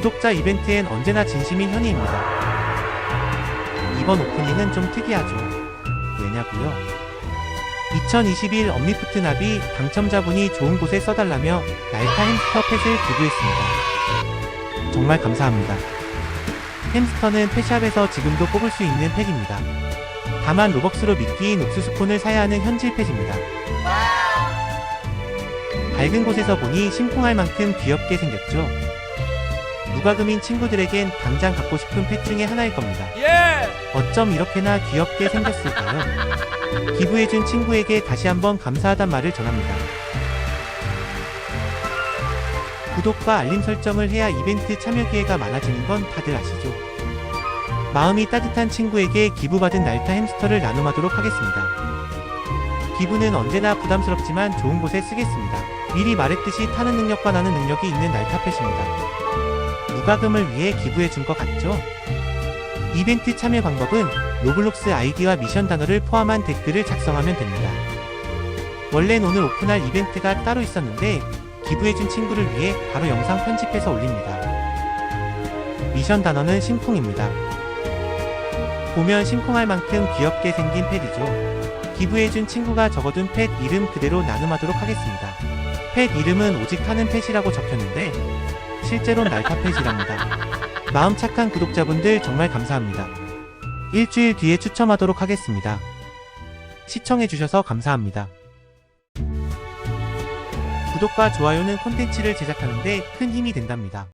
구독자 이벤트엔 언제나 진심인 현이입니다. 이번 오프닝은 좀 특이하죠. 왜냐고요? 2021 엄니푸트 나비 당첨자분이 좋은 곳에 써달라며 날카 햄스터 펫을 기부했습니다. 정말 감사합니다. 햄스터는 펫샵에서 지금도 뽑을 수 있는 펫입니다. 다만 로벅스로 미끼인 옥수수콘을 사야 하는 현질 펫입니다. 밝은 곳에서 보니 심쿵할 만큼 귀엽게 생겼죠. 무과금인 친구들에겐 당장 갖고 싶은 펫 중에 하나일 겁니다. 예! 어쩜 이렇게나 귀엽게 생겼을까요? 기부해준 친구에게 다시 한번 감사하단 말을 전합니다. 구독과 알림 설정을 해야 이벤트 참여 기회가 많아지는 건 다들 아시죠? 마음이 따뜻한 친구에게 기부받은 날타 햄스터를 나눔하도록 하겠습니다. 기부는 언제나 부담스럽지만 좋은 곳에 쓰겠습니다. 미리 말했듯이 타는 능력과 나는 능력이 있는 날타펫입니다. 무과금을 위해 기부해 준 것 같죠? 이벤트 참여 방법은 로블록스 아이디와 미션 단어를 포함한 댓글을 작성하면 됩니다. 원래는 오늘 오픈할 이벤트가 따로 있었는데 기부해준 친구를 위해 바로 영상 편집해서 올립니다. 미션 단어는 심쿵입니다. 보면 심쿵할 만큼 귀엽게 생긴 펫이죠. 기부해준 친구가 적어둔 펫 이름 그대로 나눔하도록 하겠습니다. 펫 이름은 오직 타는 펫이라고 적혔는데 실제로 날타 펫이랍니다. 마음 착한 구독자분들 정말 감사합니다. 일주일 뒤에 추첨하도록 하겠습니다. 시청해주셔서 감사합니다. 구독과 좋아요는 콘텐츠를 제작하는데 큰 힘이 된답니다.